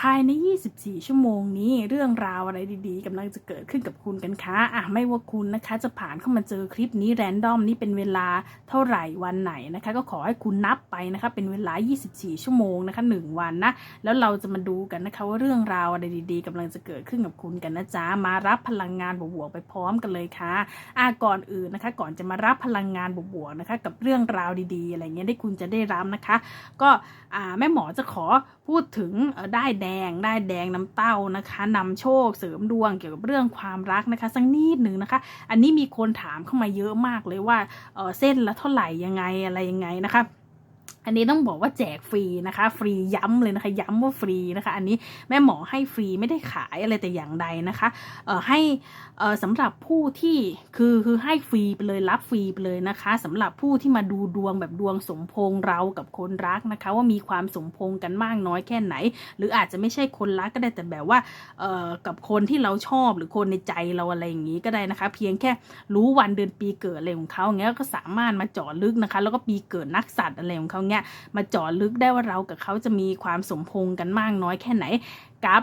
ภายใน 24 ชั่วโมงนี้เรื่องราวอะไรดีๆกำลังจะเกิดขึ้นกับคุณกันคะอะไม่ว่าคุณนะคะจะผ่านเข้ามาเจอคลิปนี้แรนดอมนี้เป็นเวลาเท่าไหร่วันไหนนะคะ ก็ขอให้คุณนับไปนะคะเป็นเวลา 24 ชั่วโมงนะคะ 1 วันนะแล้วเราจะมาดูกันนะคะว่าเรื่องราวอะไรดีๆกำลังจะเกิดขึ้นกับคุณกันนะจ๊ะมารับพลังงานบวกๆไปพร้อมกันเลยค่ะอะก่อนอื่นนะคะ ก่อนจะมารับพลังงานบวกๆนะคะ กับเรื่องราวดีๆ อะไรเงี้ยที่คุณจะได้รับนะคะ ก็อ่าแม่หมอจะขอพูดถึงได้แดงได้แดงน้ำเต้านะคะนำโชคเสริมดวงเกี่ยวกับเรื่องความรักนะคะ สักนิดหนึ่งนะคะ อันนี้มีคนถามเข้ามาเยอะมากเลยว่าเออเส้นละเท่าไหร่ยังไงอะไรยังไงนะคะ อันนี้ต้องบอกว่าแจกฟรีนะคะ ฟรีย้ำเลยนะคะ ย้ำว่าฟรีนะคะ อันนี้แม่หมอให้ฟรีไม่ได้ขายอะไรแต่อย่างใดนะคะเอ่อให้เอ่อสำหรับผู้ที่คือคือให้ฟรีไปเลยรับฟรีไปเลยนะคะสำหรับผู้ที่มาดูดวงแบบดวงสมพงเรากับคนรักนะคะ ว่ามีความสมพงกันมากน้อยแค่ไหน หรืออาจจะไม่ใช่คนรักก็ได้แต่แบบว่าเอ่อกับคนที่เราชอบหรือคนในใจเราอะไรอย่างนี้ก็ได้นะคะ เพียงแค่รู้วันเดือนปีเกิดอะไรของเขาอย่างเงี้ยก็สามารถมาเจาะลึกนะคะ แล้วก็ปีเกิดนักสัตว์อะไรของเขาเงี้ยมาเจาะลึกได้ว่าเรากับเขาจะมีความสมพงกันมากน้อยแค่ไหนกับ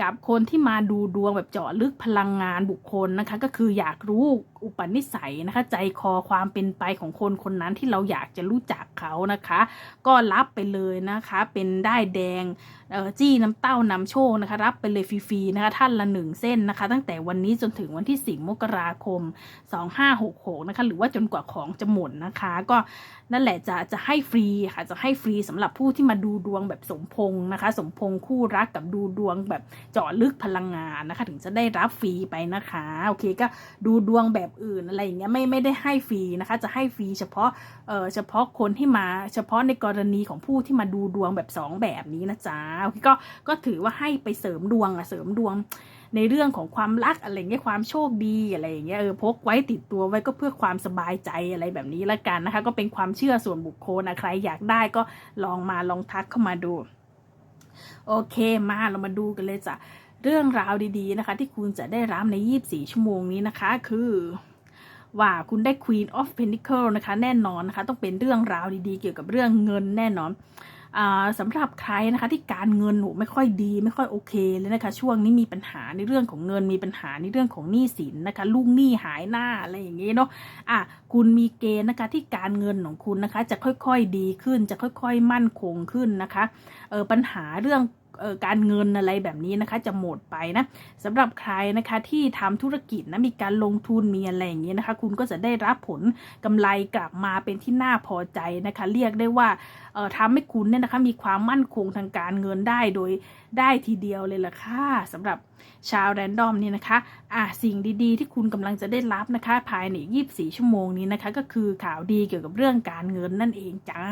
กับคนที่มาดูดวงแบบเจาะลึกพลังงานบุคคลนะคะ ก็คืออยากรู้ อุปนิสัยนะคะ ใจคอความเป็นไปของคนคนนั้นที่เราอยากจะรู้จักเขานะคะ ก็รับไปเลยนะคะ เป็นได้แดงจี้น้ำเต้านำโชคนะคะ รับไปเลยฟรีๆนะคะท่านละหนึ่งเส้นนะคะ ตั้งแต่วันนี้จนถึงวันที่10มกราคม 2566 นะคะ หรือว่าจนกว่าของจะหมดนะคะ ก็นั่นแหละจะจะให้ฟรีค่ะจะให้ฟรีสำหรับผู้ที่มาดูดวงแบบสมพงษ์นะคะ สมพงษ์คู่รักกับดูดวงแบบเจาะลึกพลังงานนะคะ ถึงจะได้รับฟรีไปนะคะ โอเคก็ดูดวงแบบอื่นอะไรอย่างเงี้ยไม่ไม่ได้ให้ฟรีนะคะ จะให้ฟรีเฉพาะเออเฉพาะคนที่มาเฉพาะในกรณีของผู้ที่มาดูดวงแบบสองแบบนี้นะจ๊ะก็ก็ถือว่าให้ไปเสริมดวงอะเสริมดวงในเรื่องของความรักอะไรเงี้ยความโชคดีอะไรอย่างเงี้ยเออพกไว้ติดตัวไว้ก็เพื่อความสบายใจอะไรแบบนี้ละกันนะคะ ก็เป็นความเชื่อส่วนบุคคลนะใครอยากได้ก็ลองมาลองทักเข้ามาดู โอเคมาเรามาดูกันเลยจ้ะ เรื่องราวดีๆนะคะ ที่คุณจะได้รับใน 24 ชั่วโมงนี้นะคะ คือว่าคุณได้ Queen of Pentacle นะคะ แน่นอนนะคะ ต้องเป็นเรื่องราวดีๆ เกี่ยวกับเรื่องเงินแน่นอนอสำหรับใครนะคะที่การเงินหนูไม่ค่อยดี ไม่ค่อยโอเคเลยนะคะ ช่วงนี้มีปัญหาในเรื่องของเงินมีปัญหาในเรื่องของหนี้สินนะคะลูกหนี้หายหน้าอะไรอย่างเงี้ยเนาะอะคุณมีเกณฑ์นะคะที่การเงินของคุณนะคะ จะค่อยๆดีขึ้นจะค่อย ๆ มั่นคงขึ้นนะคะเออปัญหาเรื่อง การเงินอะไรแบบนี้นะคะ จะหมดไปนะสำหรับใครนะคะที่ทำธุรกิจนะมีการลงทุนมีอะไรอย่างเงี้ยนะคะ คุณก็จะได้รับผลกำไรกลับมาเป็นที่น่าพอใจนะคะ เรียกได้ว่าทำให้คุณเนี่ยนะคะมีความมั่นคงทางการเงินได้โดยได้ทีเดียวเลยล่ะค่ะสำหรับชาวแรนดอมนี่นะคะอะสิ่งดีๆ ที่คุณกำลังจะได้รับนะคะ ภายใน 24 ชั่วโมงนี้นะคะ ก็คือข่าวดีเกี่ยวกับเรื่องการเงินนั่นเองจ้า